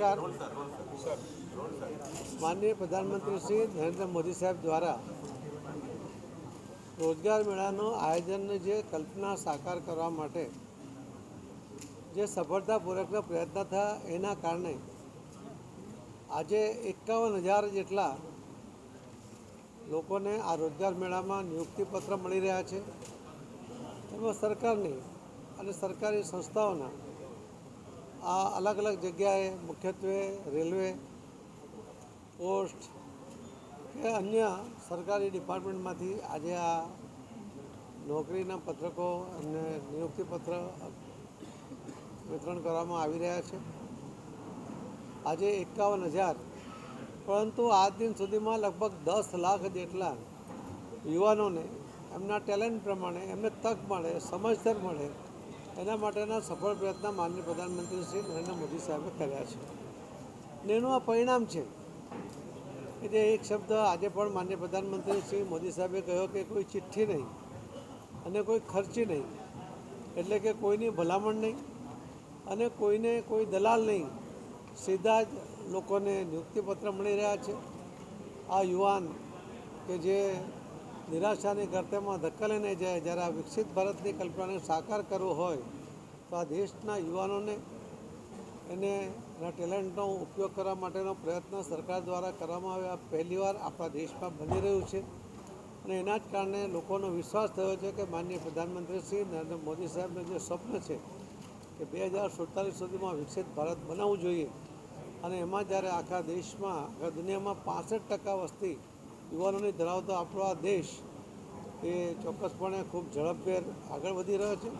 નમસ્કાર માનનીય પ્રધાનમંત્રી શ્રી નરેન્દ્ર મોદી સાહેબ દ્વારા રોજગાર મેળાનું આયોજનની જે કલ્પના સાકાર કરવા માટે જે સફળતાપૂર્વકના પ્રયત્ન થયા, એના કારણે આજે એકાવન હજાર જેટલા લોકોને આ રોજગાર મેળામાં નિયુક્તિપત્ર મળી રહ્યા છે. તેમાં સરકારની અને સરકારી સંસ્થાઓના આ અલગ અલગ જગ્યાએ, મુખ્યત્વે રેલવે, પોસ્ટ કે અન્ય સરકારી ડિપાર્ટમેન્ટમાંથી આજે આ નોકરીના પત્રકો અને નિયુક્તિપત્ર વિતરણ કરવામાં આવી રહ્યા છે. આજે એકાવન હજાર, પરંતુ આજ દિન સુધીમાં લગભગ દસ લાખ જેટલા યુવાનોને એમના ટેલેન્ટ પ્રમાણે, એમને તક મળે સમજતર મળે એના માટેના સફળ પ્રયત્ન માનનીય પ્રધાનમંત્રી શ્રી નરેન્દ્ર મોદી સાહેબે કર્યા છે. ને એનું આ પરિણામ છે કે જે એક શબ્દ આજે પણ માનનીય પ્રધાનમંત્રી શ્રી મોદી સાહેબે કહ્યો કે કોઈ ચિઠ્ઠી નહીં અને કોઈ ખર્ચી નહીં, એટલે કે કોઈની ભલામણ નહીં અને કોઈને કોઈ દલાલ નહીં, સીધા જ લોકોને નિયુક્તિપત્ર મળી રહ્યા છે. આ યુવાન કે જે નિરાશાની ગર્તેમાં ધક્કા લઈને જાય, જ્યારે આ વિકસિત ભારતની કલ્પનાને સાકાર કરવો હોય તો આ દેશના યુવાનોને એને એના ટેલેન્ટનો ઉપયોગ કરવા માટેનો પ્રયત્ન સરકાર દ્વારા કરવામાં આવ્યો. પહેલીવાર આપણા દેશમાં બની રહ્યું છે. અને એના જ કારણે લોકોનો વિશ્વાસ થયો છે કે માનનીય પ્રધાનમંત્રી શ્રી નરેન્દ્ર મોદી સાહેબનું જે સ્વપ્ન છે કે બે હજાર સુડતાલીસ સુધીમાં વિકસિત ભારત બનાવવું જોઈએ. અને એમાં જ્યારે આખા દેશમાં, આખા દુનિયામાં પાસઠ ટકા વસ્તી યુવાનોની ધરાવતો આપણો આ દેશ એ ચોક્કસપણે ખૂબ ઝડપભેર આગળ વધી રહ્યો છે.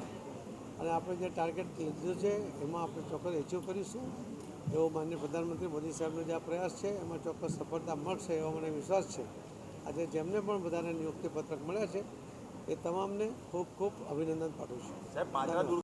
અને આપણે જે ટાર્ગેટ લીધું છે એમાં આપણે ચોક્કસ એચીવ કરીશું. એવો માન્ય પ્રધાનમંત્રી મોદી સાહેબનો જે આ પ્રયાસ છે એમાં ચોક્કસ સફળતા મળશે એવો મને વિશ્વાસ છે. આજે જેમને પણ બધાને નિયુક્તિ પત્રક મળ્યા છે એ તમામને ખૂબ ખૂબ અભિનંદન પાઠવું છું. સાહેબ